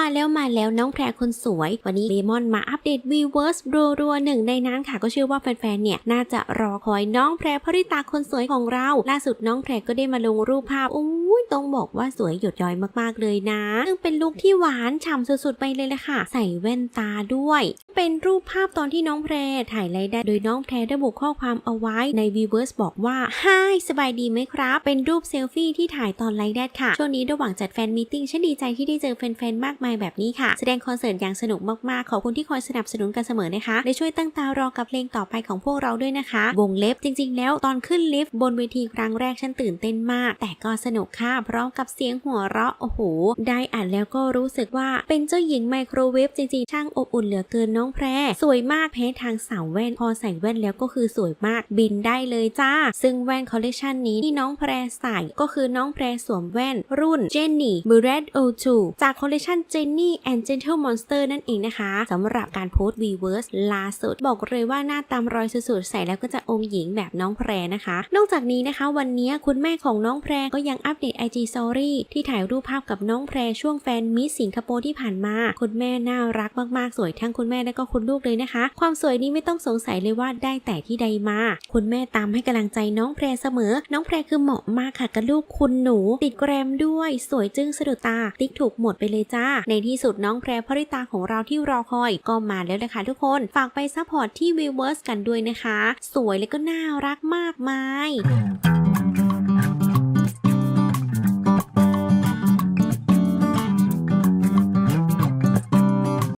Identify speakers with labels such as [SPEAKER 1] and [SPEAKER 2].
[SPEAKER 1] มาแล้วมาแล้วน้องแพรคนสวย วันนี้เลมอนมาอัปเดตวีเวิร์สรัวๆหนึ่งในนั้นค่ะ ก็เชื่อว่าแฟนๆเนี่ยน่าจะรอคอยน้องแพรพริตาคนสวยของเรา ล่าสุดน้องแพรก็ได้มาลงรูปภาพอุ้ง ต้องบอกว่าสวยหยดย้อยมากๆเลยนะ ซึ่งเป็นลุคที่หวานฉ่ำสุดๆไปเลยละค่ะ ใส่แว่นตาด้วย เป็นรูปภาพตอนที่น้องแพรถ่ายไลฟ์ได้ โดยน้องแพรได้บุข้อความเอาไว้ใน v ีเวิร์สบอกว่า Hi สบายดีไหมครับ เป็นรูปเซลฟี่ที่ถ่ายตอนไลฟ์ได้ค่ะ ช่วงนี้ระหว่างจัดแฟนมีตติ้งฉันดีใจที่ได้เจอแฟนๆมากมายแบบนี้ค่ะ แสดงคอนเสิร์ตอย่างสนุกมากๆ ขอบคุณที่คอยสนับสนุนกันเสมอนะคะและช่วยตั้งตารอกับเพลงต่อไปของพวกเราด้วยนะคะ วงเล็บจริง ๆ แล้วตอนขึ้นลิฟต์บนเวทีครั้งแรกฉันตื่นเต้นมาก แต่ก็สนุกค่ะพร้อมกับเสียงหัวเราะโอ้โห ได้อ่านแล้วก็รู้สึกว่าเป็นเจ้าหญิงไมโครเวฟจริงๆช่างอบอุ่นเหลือเกินน้องแพร สวยมากแพ้ทางสาวแว่นพอใส่แว่นแล้วก็คือสวยมากบินได้เลยจ้า ซึ่งแว่นคอลเลคชันนี้ที่น้องแพรใส่ก็คือน้องแพรสวมแว่น รุ่น Jenny m u r a d O2 จากคอลเลคชัน Jenny and Gentle Monster นั่นเองนะคะสำหรับการโพสต์ Weverse ล่าสุดบอกเลยว่าหน้าตามรอยสุดๆใส่แล้วก็จะองค์หญิงแบบน้องแพรนะคะ นอกจากนี้นะคะ วันนี้คุณแม่ของน้องแพรก็ยังอัปเดต IG s o r y ที่ถ่ายรูปภาพกับน้องแพรช่วงแฟนมิสสิงคโปร์ที่ผ่านมา คุณแม่น่ารักมากๆ สวยทั้งคุณแม่และก็คุณลูกเลยนะคะ ความสวยนี้ไม่ต้องสงสัยเลยว่าได้แต่ที่ใดมา คุณแม่ตามให้กำลังใจน้องแพรเสมอ น้องแพรคือเหมาะมากค่ะกับลูกคุณหนู ติดแกรมด้วย สวยจึ้งสะดุดตา ติ๊กถูกหมดไปเลยจ้า ในที่สุดน้องแพรพริตาของเราที่รอคอย ก็มาแล้วนะคะ ทุกคนฝากไปซัพพอร์ตที่วิวเวิร์สกันด้วยนะคะ สวยและก็น่ารักมากมาย